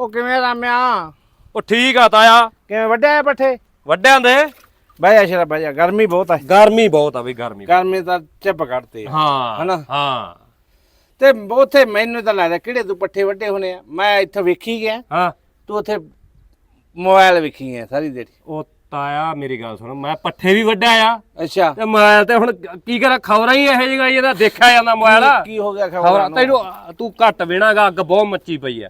ਉਹ ਕਿਵੇਂ ਰਾਮਿਆ? ਉਹ ਠੀਕ ਆ ਤਾਇਆ। ਕਿਵੇਂ ਵੱਡਿਆ ਹੈ ਪੱਠੇ? ਵੱਡਿਆਂ ਦੇ? ਬਹਿ ਜਾ ਸ਼ਰਾ ਬਹਿ ਜਾ। ਗਰਮੀ ਬਹੁਤ ਹੈ ਗਰਮੀ ਬਹੁਤ ਆ ਬਈ ਗਰਮੀ ਗਰਮੀ ਤਾਂ ਚਿੱਪ ਕੱਢਤੀ। ਆ। ਹਾਂ ਹਨਾ? ਹਾਂ। ਤੇ ਉੱਥੇ ਮੈਨੂੰ ਤਾਂ ਲੱਗਦਾ ਕਿਹੜੇ ਤੂੰ ਪੱਠੇ ਵੱਡੇ ਹੋਣੇ ਆ? ਮੈਂ ਇੱਥੇ ਵੇਖੀ ਗਿਆ। ਹਾਂ। ਤੂੰ ਉੱਥੇ ਮੋਬਾਈਲ ਵੇਖੀ ਗਿਆ ਸਾਰੀ ਦਿਹਾੜੀ। ਉਹ ਤਾਇਆ ਮੇਰੀ ਗੱਲ ਸੁਣ। ਮੈਂ ਪੱਠੇ ਵੀ ਵੱਡਿਆ ਆ। ਅੱਛਾ। ਤੇ ਮੈਂ ਤੇ ਹੁਣ ਕੀ ਕਰਾਂ? ਖਬਰਾਂ ਹੀ ਇਹੋ ਜਿਹੀਆਂ ਇਹਦਾ ਦੇਖਿਆ ਜਾਂਦਾ ਮੋਬਾਈਲ। ਕੀ ਹੋ ਗਿਆ ਖਬਰਾਂ ਤੈਨੂੰ ਤੂੰ ਘੱਟ ਵੇਣਾਗਾ ਅੱਗ ਬਹੁਤ ਮੱਚੀ ਪਈ ਆ।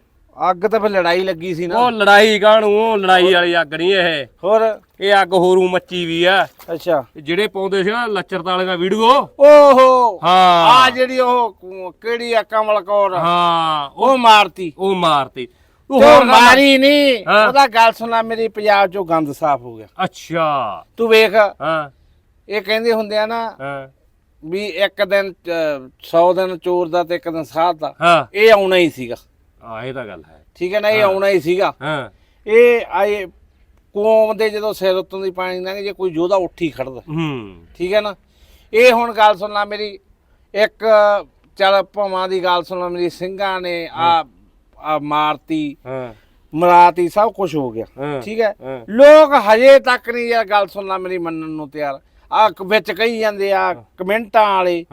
ਅੱਗ ਤਾਂ ਫਿਰ ਲੜਾਈ ਲੱਗੀ ਸੀ ਨਾ। ਉਹ ਲੜਾਈ ਕਾਹਨੂੰ? ਉਹ ਲੜਾਈ ਵਾਲੀ ਅੱਗ ਨਹੀਂ ਇਹ। ਹੋਰ? ਇਹ ਅੱਗ ਹੋਰੂ ਮੱਚੀ ਵੀ ਆ। ਅੱਛਾ। ਜਿਹੜੇ ਪਾਉਂਦੇ ਸੀ ਨਾ ਲੱਚਰ ਤਾਲੀਆਂ ਵੀਡੀਓ। ਓਹੋ। ਹਾਂ। ਆ ਜਿਹੜੀ ਉਹ ਕਿਹੜੀ ਆ ਕਮਲ ਕੌਰ? ਹਾਂ। ਉਹ ਉਹ ਮਾਰਤੀ। ਉਹ ਮਾਰਤੀ। ਉਹ ਹੋਰ ਗੱਲ- ਮਾਰੀ ਨਹੀਂ? ਹਾਂ। ਉਹਦਾ ਗੱਲ ਸੁਣਾ ਮੇਰੀ ਪੰਜਾਬ ਚੋਂ ਗੰਦ ਸਾਫ਼ ਹੋ ਗਿਆ। ਅੱਛਾ। ਤੂੰ ਵੇਖ। ਹਾਂ। ਇਹ ਕਹਿੰਦੇ ਹੁੰਦੇ ਆ ਨਾ ਹਾਂ। ਵੀ ਇੱਕ ਦਿਨ 100 ਦਿਨ ਚੋਰ ਦਾ ਤੇ ਇੱਕ ਦਿਨ ਸਾਧ ਦਾ। ਹਾਂ। ਇਹ ਆਉਣਾ ਹੀ ਸੀਗਾ। ਆ ਇਹ ਤਾਂ ਗੱਲ ਹੈ। ਠੀਕ ਹੈ ਨਾ ਇਹ ਆਉਣਾ ਹੀ ਸੀਗਾ। ਹਾਂ। ਇਹ ਆਏ ਕੌਮ ਦੇ ਜਦੋਂ ਸਿਰ ਉੱਤੋਂ ਦੀ ਪਾਣੀ ਲੰਘ ਜੇ ਕੋਈ ਯੋਧਾ ਉੱਠੀ ਖੜਦਾ। ਹੂੰ। ਠੀਕ ਹੈ ਨਾ? ਇਹ ਹੁਣ ਗੱਲ ਸੁਣ ਲੈ ਮੇਰੀ ਇੱਕ ਚੱਲ ਭਵਾਂ ਦੀ ਗੱਲ ਸੁਣ ਲੈ ਮੇਰੀ ਸਿੰਘਾਂ ਨੇ ਆ ਆ ਮਾਰਤੀ ਹਾਂ। ਮਰਾਤੀ ਸਭ ਕੁਝ ਹੋ ਗਿਆ। ਠੀਕ ਹੈ। ਲੋਕ ਹਜੇ ਤੱਕ ਨਹੀਂ ਯਾਰ ਗੱਲ ਸੁਣ ਲੈ ਮੇਰੀ ਮੰਨਣ ਨੂੰ ਤਿਆਰ। ਆ ਵਿੱਚ ਕਹੀ ਜਾਂਦੇ ਆ ਕਮੈਂਟਾਂ ਵਾਲੇ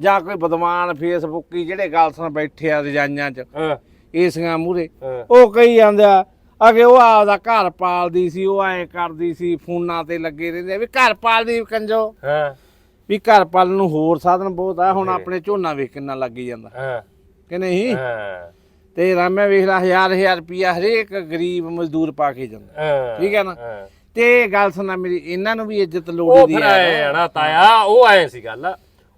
ਜਾਂ ਕੋਈ ਬਦਮਾਨ ਫੇਸਬੁੱਕੀ ਜਿਹੜੇ ਗੱਲ ਸੁਣ ਬੈਠੇ ਆ ਰਜਾਈਆਂ 'ਚ। ਹਾਂ। ਏਸੀਆਂ ਮੂਰੇ ਹਾਂ। ਉਹ ਕਹੀ ਜਾਂਦੇ ਆ ਅਗੇ ਉਹ ਆਪਦਾ ਘਰ ਪਾਲਦੀ ਸੀ ਉਹ ਐ ਕਰਦੀ ਸੀ ਫੋਨਾਂ ਤੇ ਲੱਗੇ ਰਹਿੰਦੇ ਆ ਵੀ ਘਰ ਪਾਲਦੀ ਕੰਜੋ। ਹਾਂ। ਵੀ ਘਰ ਪਾਲਣ ਨੂੰ ਹੋਰ ਸਾਧਨ ਬਹੁਤ ਆ ਹੁਣ ਆਪਣੇ ਝੋਨਾ ਵੇਖ ਕਿੰਨਾ ਲੱਗੀ ਜਾਂਦਾ। ਹਾਂ। ਕਿ ਨਹੀਂ? ਹਾਂ। ਤੇ ਰਾਮਿਆ ਵੇਖ ਲਾ ਹਜ਼ਾਰ ਹਜ਼ਾਰ ਰੁਪਿਆ ਹਰੇਕ ਗਰੀਬ ਮਜ਼ਦੂਰ ਪਾ ਕੇ ਜਾਂਦਾ। ਹਾਂ। ਠੀਕ ਹੈ ਨਾ? ਹਾਂ। ਤੇ ਗੱਲ ਸੁਣਾ ਮੇਰੀ ਇਹਨਾਂ ਨੂੰ ਵੀ ਇੱਜ਼ਤ ਉਹ ਲੋੜੀ ਦੀ ਫਿਰ ਆ ਆਏ ਆ ਨਾ ਤਾਇਆ ਉਹ ਆਏ ਸੀ ਗੱਲ।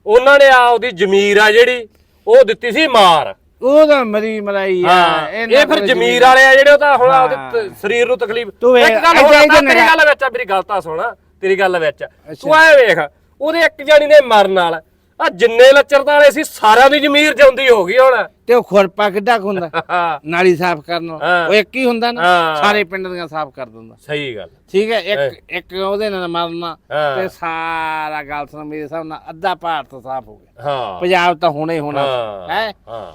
ਉਹਨਾਂ ਨੇ ਆਪਦੀ ਜ਼ਮੀਰ ਆ ਜਿਹੜੀ ਉਹ ਦਿੱਤੀ ਸੀ ਮਾਰ। ਉਹ ਤਾਂ ਮਰੀ ਮਲਾਈ ਆ ਹਾਂ ਇਹਨਾਂ ਇਹ ਫਿਰ ਕੋਲ ਜ਼ਮੀਰ ਵਾਲੇ ਆ ਜਿਹੜੇ ਉਹ ਤਾਂ ਹੁਣ। ਆਪਦੇ ਤ- ਸਰੀਰ ਨੂੰ ਤਕਲੀਫ ਤੂੰ ਵੇਖ, ਇੱਕ ਗੱਲ ਹੋਰ ਇੱਥੇ ਤੇਰੀ ਗੱਲ ਵਿੱਚ ਆ, ਮੇਰੀ ਗੱਲ ਤਾਂ ਸੁਣ ਤੇਰੀ ਗੱਲ ਵਿੱਚ। ਤੂੰ ਐ ਵੇਖ ਉਹਦੇ ਇੱਕ ਜਾਨੀ ਦੇ ਮਰਨ ਨਾਲ। ਆ ਜਿੰਨੇ ਲੱਚਰਤਾ ਵਾਲੇ ਸੀ ਸਾਰਿਆਂ ਦੀ ਜ਼ਮੀਰ ਜਿਉਂਦੀ ਹੋ ਗਈ ਹੁਣ। ਤੇ ਉਹ ਖੁਰਪਾ ਕਿੱਡਾ ਕੁ ਹੁੰਦਾ? ਹਾਂ, ਨਾਲੀ ਸਾਫ਼ ਕਰਨ ਵਾਲਾ। ਹਾਂ। ਉਹ ਇੱਕ ਹੀ ਹੁੰਦਾ ਨਾ ਹਾਂ। ਸਾਰੇ ਪਿੰਡ ਦੀਆਂ ਸਾਫ਼ ਕਰ ਦਿੰਦਾ। ਸਹੀ ਗੱਲ। ਠੀਕ ਹੈ ਇੱਕ ਇੱਕ ਉਹਦੇ ਨਾਲ ਮਰਨਾ ਹਾਂ। ਤੇ ਸਾਰਾ ਗੱਲ ਸੁਣ ਮੇਰੇ ਹਿਸਾਬ ਨਾਲ ਅੱਧਾ ਭਾਰਤ ਸਾਫ਼ ਹੋ ਗਿਆ। ਹਾਂ। ਪੰਜਾਬ ਤਾਂ ਹੋਣਾ ਹੋਣਾ। ਹਾਂ। ਹੈ? ਹਾਂ।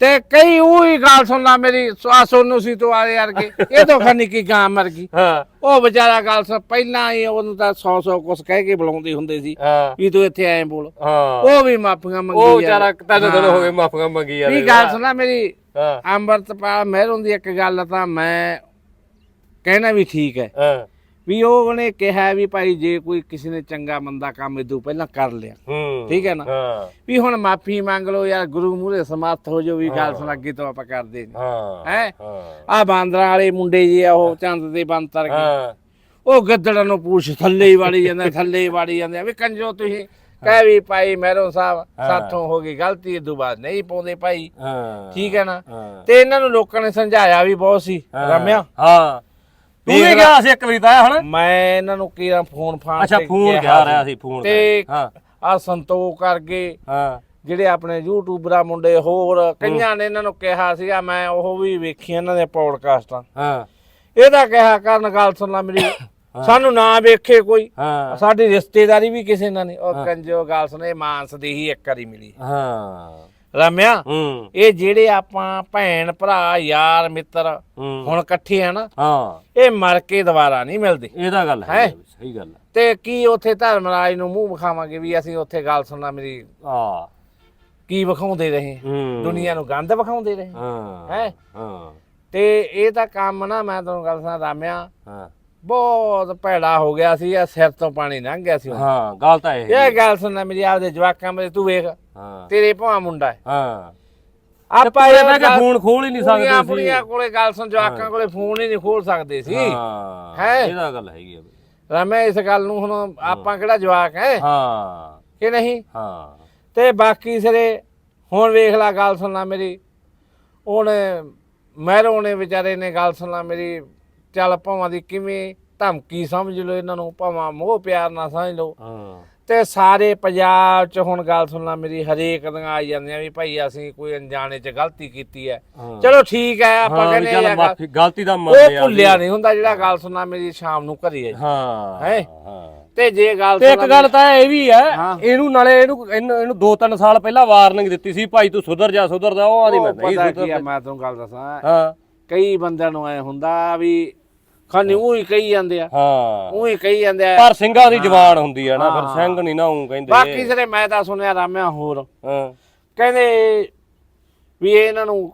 ਤੇ ਕਈ ਉਹੀ ਗੱਲ ਸੁਣ ਲਾ ਮੇਰੀ ਸਵਾ ਸੋਨੂ ਸੀ ਤੋਂ ਆਲੇ ਵਰਗੇ। ਇਹ ਤਾਂ ਖਨੀ ਕੀ ਗਾਂ ਮਰ ਗਈ। ਹਾਂ। ਉਹ ਵਿਚਾਰਾ ਗੱਲ ਸੁਣ ਪਹਿਲਾਂ ਹੀ ਉਹਨੂੰ ਤਾਂ 100 100 ਕੁਛ ਕਹਿ ਕੇ ਬੁਲਾਉਂਦੇ ਹੁੰਦੇ ਸੀ ਹਾਂ। ਵੀ ਤੂੰ ਇੱਥੇ ਐਂ ਬੋਲ। ਹਾਂ। ਉਹ ਵੀ ਮਾਫੀਆਂ ਮੰਗੀ ਉਹ। ਵਿਚਾਰਾ ਤਿੰਨ ਦਿਨ ਹੋ। ਗਏ ਮਾਫੀਆਂ ਮੰਗੀ ਯਾਰ ਵੀ ਗੱਲ ਸੁਣਾ ਮੇਰੀ ਹਾਂ। ਅੰਮ੍ਰਿਤਪਾਲ ਮਹਿਰੋਂ ਦੀ ਇੱਕ ਗੱਲ ਤਾਂ ਮੈਂ ਕਹਿਣਾ ਵੀ ਠੀਕ ਹੈ। ਹਾਂ। ਵੀ ਉਹ ਉਹਨੇ ਕਿਹਾ ਵੀ ਭਾਈ ਜੇ ਕੋਈ ਕਿਸੇ ਨੇ ਚੰਗਾ ਮੰਦਾ ਕੰਮ ਇਦੋਂ ਪਹਿਲਾਂ ਕਰ ਲਿਆ। ਹੂੰ ਠੀਕ ਹੈ ਨਾ? ਵੀ ਹੁਣ ਮਾਫੀ ਮੰਗ ਲਓ ਯਾਰ ਗੁਰੂ ਮੂਹਰੇ ਸਮਰਥ ਹੋ ਜਾਓ ਵੀ ਗੱਲ ਸੁਣ ਅੱਗੇ ਤੋਂ ਆਪਾਂ ਕਰਦੇ ਨਹੀਂ ਹਾਂ ਆ ਬਾਂਦਰਾਂ ਵਾਲੇ ਮੁੰਡੇ ਜੀ ਆ ਉਹ ਚੰਦ ਦੇ ਬੰਤਰ ਕੇ ਉਹ ਗੱਦੜਾਂ ਨੂੰ ਪੂਛ ਥੱਲੇ ਹੀ ਵਾੜੀ ਜਾਂਦੇ ਥੱਲੇ ਹੀ ਵਾੜੀ ਜਾਂਦੇ ਵੀ ਕੰਜੋ ਤੁਸੀਂ ਕਹਿ ਵੀ ਭਾਈ ਮਹਿਰੋਂ ਸਾਹਿਬ ਸਾਥੋਂ ਹੋ ਗਈ ਗਲਤੀ ਇਦੋਂ ਬਾਅਦ ਨਹੀਂ ਪਾਉਂਦੇ ਭਾਈ। ਠੀਕ ਹੈ ਨਾ? ਤੇ ਇਹਨਾਂ ਨੂੰ ਲੋਕਾਂ ਨੇ ਸਮਝਾਇਆ ਵੀ ਬਹੁਤ ਸੀ। ਰਮਿਆ? ਹਾਂ। ਤੂੰ ਵੀ ਗਿਆ ਸੀ ਇੱਕ ਵਾਰੀ ਤਾਂ ਹਣ? ਮੈਂ ਇਹਨਾਂ ਨੂੰ ਕਿਹਾ ਫੋਨ ਫਾਨ ਅੱਛਾ ਫੋਨ ਕਿਹਾ ਰਿਹਾ ਸੀ ਫੋਨ ਤੇ ਹਾਂ। ਆ ਸੰਤੋਖ ਕਰਕੇ ਹਾਂ। ਜਿਹੜੇ ਆਪਣੇ ਯੂਟਿਊਬਰਾਂ ਮੁੰਡੇ ਹੋਰ ਕਈਆਂ ਨੇ ਇਹਨਾਂ ਨੂੰ ਕਿਹਾ ਸੀਗਾ ਮੈਂ ਉਹ ਵੀ ਵੇਖੀ ਇਹਨਾਂ ਦੇ ਪੌਡਕਾਸਟਾਂ। ਹਾਂ। ਇਹਦਾ ਕਿਹਾ ਕਰਨ ਗੱਲ ਸੁਣ ਲਾ ਮੇਰੀ। ਸਾਨੂੰ ਨਾ ਵੇਖੇ ਕੋਈ। ਸਾਡੀ ਰਿਸ਼ਤੇਦਾਰੀ ਵੀ ਕਿਸੇ ਨਾਲ ਨਹੀਂ। ਉਹ ਕੰਜੋ ਗੱਲ ਸੁਣ ਮਾਨਸ ਦੀ ਹੀ ਇੱਕ ਵਾਰੀ ਮਿਲੀ। ਹਾਂ। ਰਮਿਆ ਹੂੰ। ਇਹ ਜਿਹੜੇ ਆਪਾਂ ਭੈਣ ਭਰਾ ਯਾਰ ਮਿੱਤਰ ਹੂੰ। ਹੁਣ ਇਕੱਠੇ ਆ ਨਾ ਹਾਂ। ਇਹ ਮਰ ਕੇ ਦੁਬਾਰਾ ਨਹੀਂ ਮਿਲਦੇ। ਇਹਦਾ ਗੱਲ ਹੈ? ਸਹੀ ਗੱਲ ਹੈ। ਤੇ ਕੀ ਉੱਥੇ ਧਰਮਰਾਜ ਨੂੰ ਮੂੰਹ ਵਿਖਾਵਾਂਗੇ ਵੀ ਅਸੀਂ ਉੱਥੇ ਗੱਲ ਸੁਣਨਾ ਮੇਰੀ ਆ ਕੀ ਵਿਖਾਉਂਦੇ ਰਹੇ? ਹੂੰ। ਦੁਨੀਆ ਨੂੰ ਗੰਦ ਵਿਖਾਉਂਦੇ ਰਹੇ? ਹਾਂ। ਹੈ? ਹਾਂ। ਤੇ ਇਹ ਤਾਂ ਕੰਮ ਨਾ ਮੈਂ ਤੁਹਾਨੂੰ ਗੱਲ ਸੁਣਾ ਰਾਮਿਆ ਹਾਂ। ਬਹੁਤ ਭੈੜਾ ਹੋ ਗਿਆ ਸੀ ਇਹ ਸਿਰ ਤੋਂ ਪਾਣੀ ਲੰਘ ਗਿਆ ਸੀ। ਹਾਂ ਗੱਲ ਤਾਂ ਇਹ ਇਹ ਗੱਲ ਸੁਣਨਾ ਮੇਰੀ ਆਪਦੇ ਜਵਾਕਾਂ ਮੇਰੇ ਤੂੰ ਵੇਖ। ਹਾਂ। ਤੇਰੇ ਭਾਂ ਮੁੰਡਾ ਹੈ। ਹਾਂ। ਆਪਾਂ ਇਹ ਕੇ ਫੋਨ ਖੋਲ ਹੀ ਨਹੀਂ ਸਕਦੇ ਸੀ। ਕੁੜੀਆਂ ਕੋਲੇ ਗੱਲ ਸੁਣ ਜਵਾਕਾਂ ਕੋਲੇ ਫੋਨ ਹੀ ਨਹੀਂ ਖੋਲ ਸਕਦੇ ਸੀ। ਹਾਂ। ਹੈਂ? ਇਹਦਾ ਗੱਲ ਹੈਗੀ ਆ ਰਾਮਿਆ ਇਸ ਗੱਲ ਨੂੰ ਹੁਣ ਆਪਾਂ ਕਿਹੜਾ ਜਵਾਕ ਹੈ? ਹਾਂ। ਕਿ ਨਹੀਂ? ਹਾਂ। ਤੇ ਬਾਕੀ ਸਿਰੇ ਹੁਣ ਵੇਖ ਲੈ ਗੱਲ ਸੁਣਨਾ ਮੇਰੀ। ਉਹਨੇ ਮਹਿਰੋਂ ਨੇ ਵਿਚਾਰੇ ਨੇ ਗੱਲ ਸੁਣਨਾ ਮੇਰੀ। ਚੱਲ ਭਾਵਾਂ ਦੀ ਕਿਵੇਂ ਧਮਕੀ ਸਮਝ ਲਓ ਇਹਨਾਂ ਨੂੰ ਭਾਵਾਂ ਮੋਹ ਪਿਆਰ ਨਾਲ ਸਮਝ ਲਓ। ਹਾਂ। ਤੇ ਸਾਰੇ ਪੰਜਾਬ ਚ ਹੁਣ ਗੱਲ ਸੁਣਨਾ ਮੇਰੀ ਹਰੇਕ ਦੀਆਂ ਆਈ ਜਾਂਦੀਆਂ ਵੀ ਭਾਈ ਅਸੀਂ ਕੋਈ ਅਣਜਾਣੇ ਚ ਗਲਤੀ ਕੀਤੀ ਹੈ। ਚਲੋ ਠੀਕ ਹੈ ਆਪਾਂ ਕਹਿੰਦੇ ਚੱਲ ਆ ਮਾਫੀ ਗਲਤੀ ਦਾ ਉਹ ਮੰਨਦੇ ਆ ਭੁੱਲਿਆ ਨਹੀਂ ਹੁੰਦਾ ਜਿਹੜਾ ਗੱਲ ਸੁਣਨਾ ਮੇਰੀ ਸ਼ਾਮ ਨੂੰ ਘਰੇ ਹੈ ਹਾਂ ਹੈਂ? ਤੇ ਜੇ ਗੱਲ ਤੇ ਇੱਕ ਗੱਲ ਤਾਂ ਇਹ ਵੀ ਹੈ। ਇਹਨੂੰ ਨਾਲੇ ਇਹਨੂੰ ਇਹਨੂੰ ਇਹਨੂੰ ਦੋ ਤਿੰਨ ਸਾਲ ਪਹਿਲਾਂ ਵਾਰਨਿੰਗ ਦਿੱਤੀ ਸੀ ਭਾਈ ਤੂੰ ਸੁਧਰ ਜਾ ਸੁਧਰ ਜਾ ਉਹ ਆਦੀ ਮੈਂ ਉਹ ਨਹੀਂ ਆ ਸੁਧਰ ਮੈਂ ਤੁਹਾਨੂੰ ਗੱਲ ਦੱਸਾਂ ਹਾਂ ਕਈ ਬੰਦਿਆਂ ਨੂੰ ਐ ਹੁੰਦਾ ਵੀ ਖਾਨੀ ਉਹ ਹੀ ਕਹੀ ਜਾਂਦੇ ਆ। ਹਾਂ। ਉਹ ਹੀ ਕਹੀ ਜਾਂਦੇ ਆ। ਪਰ ਸਿੰਘਾਂ ਦੀ ਜ਼ਬਾਨ ਹੁੰਦੀ ਆ ਨਾ ਫਿਰ ਸਿੰਘ ਨਹੀਂ ਨਾ ਉਹ ਕਹਿੰਦੇ। ਬਾਕੀ ਸਿਰੇ ਮੈਂ ਤਾਂ ਸੁਣਿਆ ਰਾਮਿਆ ਹੋਰ ਹਾਂ। ਕਹਿੰਦੇ ਵੀ ਇਹ ਇਹਨਾਂ ਨੂੰ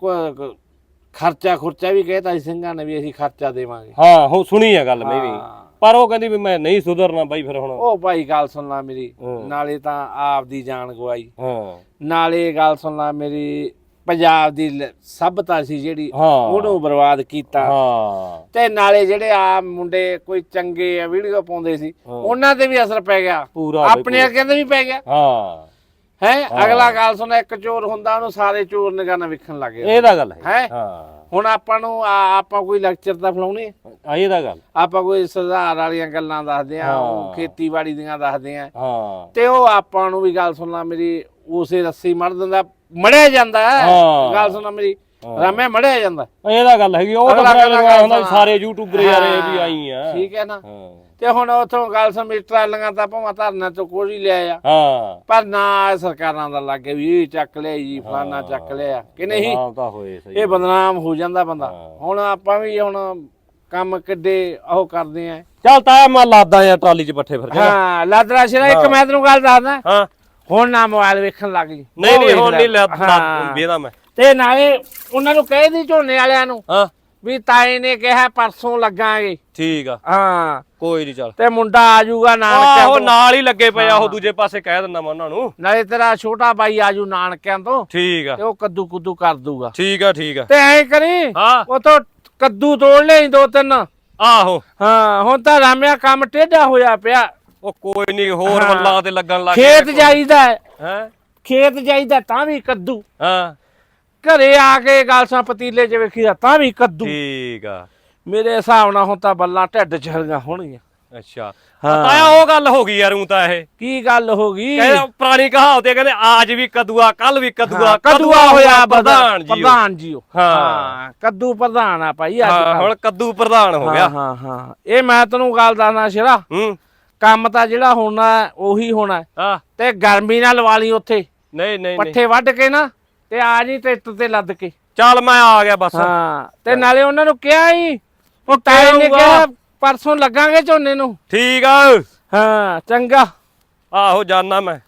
ਖਰਚਾ ਖੁਰਚਾ ਵੀ ਕਹਿਤਾ ਸੀ ਸਿੰਘਾਂ ਨੇ ਵੀ ਅਸੀਂ ਖਰਚਾ ਦੇਵਾਂਗੇ। ਹਾਂ ਹੋ ਸੁਣੀ ਆ ਗੱਲ ਮੈਂ ਵੀ ਹਾਂ। ਪਰ ਉਹ ਕਹਿੰਦੀ ਵੀ ਮੈਂ ਨਹੀਂ ਸੁਧਰਨਾ ਬਾਈ ਫਿਰ ਹੁਣ। ਉਹ ਭਾਈ ਗੱਲ ਸੁਣ ਲਾ ਮੇਰੀ। ਨਾਲੇ ਤਾਂ ਆਪ ਦੀ ਜਾਨ ਗਵਾਈ। ਹਾਂ। ਨਾਲੇ ਗੱਲ ਸੁਣ ਲਾ ਮੇਰੀ ਪੰਜਾਬ ਦੀ ਲ- ਸਭਤਾ ਸੀ ਜਿਹੜੀ ਹਾਂ। ਉਹਨੂੰ ਬਰਬਾਦ ਕੀਤਾ। ਹਾਂ। ਤੇ ਨਾਲੇ ਜਿਹੜੇ ਆ ਮੁੰਡੇ ਕੋਈ ਚੰਗੇ ਆ ਵੀਡੀਓ ਪਾਉਂਦੇ ਸੀ ਹਾਂ। ਉਹਨਾਂ ਤੇ ਵੀ ਅਸਰ ਪੈ ਗਿਆ। ਪੂਰਾ ਬਈ ਆਪਣੇ ਅੱਗੇ ਤੇ ਵੀ ਪੈ ਗਿਆ। ਹਾਂ। ਹੈ? ਅਗਲਾ ਗੱਲ ਸੁਣ ਇੱਕ ਚੋਰ ਹੁੰਦਾ ਉਹਨੂੰ ਸਾਰੇ ਚੋਰ ਨਿਗਾਹ ਨਾਲ ਵੇਖਣ ਲੱਗੇ ਇਹ ਤਾਂ ਗੱਲ ਹੈ। ਹੈ? ਹਾਂ। ਹੁਣ ਆਪਾਂ ਨੂੰ ਆ- ਆਪਾਂ ਕੋਈ ਲੈਕਚਰ ਤਾਂ ਫਲਾਉਣੇ ਆ ਇਹ ਤਾਂ ਗੱਲ ਆਪਾਂ ਕੋਈ ਸੁਧਾਰ ਵਾਲੀਆਂ ਗੱਲਾਂ ਦੱਸਦੇ ਆ ਹਾਂ। ਖੇਤੀਬਾੜੀ ਦੀਆਂ ਦੱਸਦੇ ਆ ਹਾਂ। ਤੇ ਉਹ ਆਪਾਂ ਨੂੰ ਵੀ ਗੱਲ ਸੁਣਨਾ ਮੇਰੀ ਉਸੇ ਰੱਸੀ ਮੜ ਦਿੰਦਾ। ਮੜਿਆ ਜਾਂਦਾ ਹੈ। ਹਾਂ। ਗੱਲ ਸੁਣਨਾ ਮੇਰੀ। ਰਾਮੇ ਮੜਿਆ ਜਾਂਦਾ ਇਹ ਤਾਂ ਗੱਲ ਹੈਗੀ ਉਹ ਤਾਂ ਅਗਲਾ ਫਿਰ ਕਹਿੰਦਾ ਲਗਾ ਹੁੰਦਾ ਵੀ। ਸਾਰੇ ਯੂਟਿਊਬਰ ਯਾਰ ਇਹ ਵੀ ਆਈ ਆ ਠੀਕ ਹੈ ਨਾ ਹਾਂ ਤੇ ਹੁਣ ਉਥੋਂ ਗੱਲ ਸੁਣ ਮੇਰੀ ਟਰਾਲੀਆਂ ਤਾਂ ਭਾਵੇਂ ਧਰਨਾ ਤੋਂ ਕੋਈ ਲਿਆ ਆ ਹਾਂ ਪਰ ਨਾ ਸਰਕਾਰਾਂ ਦਾ ਲੱਗੇ ਵੀ ਇਹ ਚੱਕ ਲਿਆ ਜੀ ਫਲਾਨਾ ਚੱਕ ਲਿਆ ਕਿ ਨਹੀਂ ਹਾਂ ਤਾਂ ਹੋਏ ਸਹੀ ਇਹ ਬਦਨਾਮ ਹੋ ਜਾਂਦਾ ਬੰਦਾ ਹਾਂ। ਹੁਣ ਆਪਾਂ ਵੀ ਹੁਣ ਕੰਮ ਕਿੱਡੇ ਉਹ ਕਰਦੇ ਆ ਚੱਲ ਤਾਇਆ ਮੈਂ ਲਾਦਾ ਆ ਟਰਾਲੀ 'ਚ ਪੱਠੇ ਫਿਰ ਚੰਗਾ? ਹਾਂ ਲਾਦਰਾ ਸ਼ਰਾ ਇੱਕ। ਮੈਂ ਤੈਨੂੰ ਗੱਲ ਦੱਸਦਾ ਹਾਂ ਹੁਣ ਨਾ ਮੋਬਾਈਲ ਵੇਖਣ ਲੱਗ ਜੀ ਨਹੀਂ ਉਹ ਨਹੀਂ ਹੁਣ ਲੈ। ਨਹੀਂ ਲੈ। ਵੇਦਾ ਮੈਂ। ਤੇ ਨਾਲੇ ਉਹਨਾਂ ਨੂੰ ਕਹਿ ਦੀ ਝੋਨੇ ਵਾਲਿਆਂ ਨੂੰ ਹਾਂ। ਵੀ ਤਾਏ ਨੇ ਕਿਹਾ ਪਰਸੋਂ ਲੱਗਾਂਗੇ। ਠੀਕ ਆ। ਹਾਂ। ਕੋਈ ਨਹੀਂ ਚੱਲ। ਤੇ ਮੁੰਡਾ ਆ ਜਾਊਗਾ ਨਾਨਕਿਆਂ ਤੋਂ। ਨਾਲ ਹੀ ਲੱਗੇ ਪਏ ਆ ਉਹ ਦੂਜੇ ਪਾਸੇ ਕਹਿ ਦਿੰਦਾ ਮੈਂ ਉਹਨਾਂ ਨੂੰ। ਨਾਲੇ ਤੇਰਾ ਛੋਟਾ ਬਾਈ ਆਜੂ ਨਾਨਕਿਆਂ ਤੋਂ ਠੀਕ ਆ। ਤੇ ਉਹ ਕੱਦੂ ਕੁੱਦੂ ਕਰ ਦੂਗਾ ਠੀਕ ਆ ਠੀਕ ਆ। ਤੇ ਐਂ ਕਰੀ ਹਾਂ। ਉਥੋਂ ਕੱਦੂ ਤੋੜ ਲਈ ਦੋ ਤਿੰਨ। ਆਹੋ। ਹਾਂ ਹੁਣ ਤਾਂ ਰਾਮਿਆ ਕੰਮ ਟੇਢਾ ਹੋਇਆ ਪਿਆ। ਉਹ ਕੋਈ ਨਹੀਂ ਹੋਰ ਹਾਂ। ਮੱਲਾਂ ਤੇ ਲੱਗਣ ਲੱਗ ਖੇਤ ਜਾਈਦਾ ਹੈ, ਹੈ? ਖੇਤ ਜਾਈਦਾ ਤਾਂ ਵੀ ਕੱਦੂ। ਹਾਂ। ਘਰੇ ਆ ਕੇ ਗੱਲ ਸਾਂ ਪਤੀਲੇ 'ਚ ਵੇਖੀਦਾ ਤਾਂ ਵੀ ਕੱਦੂ। ਠੀਕ ਆ। ਮੇਰੇ ਹਿਸਾਬ ਨਾਲ ਹੁਣ ਤਾਂ ਬੱਲਾਂ ਢਿੱਡ 'ਚ ਹਰੀਆਂ ਹੋਣਗੀਆਂ। ਅੱਛਾ। ਹਾਂ। ਤਾਇਆ ਉਹ ਗੱਲ ਹੋ ਗਈ ਯਾਰ ਉਹ ਤਾਂ ਇਹ। ਕੀ ਗੱਲ ਹੋ ਗਈ? ਕਹਿੰਦੇ ਪੁਰਾਣੀ ਕਹਾਵਤ ਹੈ ਕਹਿੰਦੇ ਆਜ ਵੀ ਕਦੂਆ ਕੱਲ ਵੀ ਕਦੂਆ ਹਾਂ, ਕਦੂਆ ਹੋਇਆ ਪ੍ਰਧਾਨ ਜੀ ਪ੍ਰਧਾਨ ਜੀ ਉਹ। ਹਾਂ। ਕੱਦੂ ਪ੍ਰਧਾਨ ਆ ਭਾਈ ਅੱਜ ਹਾਂ ਕੱਲ੍ਹ। ਹੁਣ ਕੱਦੂ ਪ੍ਰਧਾਨ ਹੋ ਹਾਂ ਗਿਆ। ਹਾਂ ਹਾਂ ਇਹ ਮੈਂ ਤੈਨੂੰ ਗੱਲ ਦੱਸਣਾ ਸ਼ਰਾ। ਹੂੰ। ਕੰਮ ਤਾਂ ਜਿਹੜਾ ਹੋਣਾ ਉਹੀ ਹੋਣਾ ਹੈ। ਤੇ ਗਰਮੀ ਨਾਲ ਲਵਾ ਲਈ ਉੱਥੇ। ਨਹੀਂ ਨਹੀਂ ਪੱਠੇ ਵੱਢ ਕੇ ਨਾ ਤੇ ਆ ਜੀ ਟਰੈਕਟਰ ਤੇ ਲੱਦ ਕੇ। ਚੱਲ ਮੈਂ ਆ ਗਿਆ ਬਸ। ਹਾਂ ਤੇ ਨਾਲੇ ਉਹਨਾਂ ਨੂੰ ਕਿਹਾ ਹੀ ਉਹ ਟਾਈਮ ਨੇ। ਕਿਹਾ ਪਰਸੋਂ ਲੱਗਾਂਗੇ ਝੋਨੇ ਨੂੰ। ਠੀਕ ਆ। ਹਾਂ ਚੰਗਾ। ਆਹੋ ਜਾਨਾ ਮੈਂ।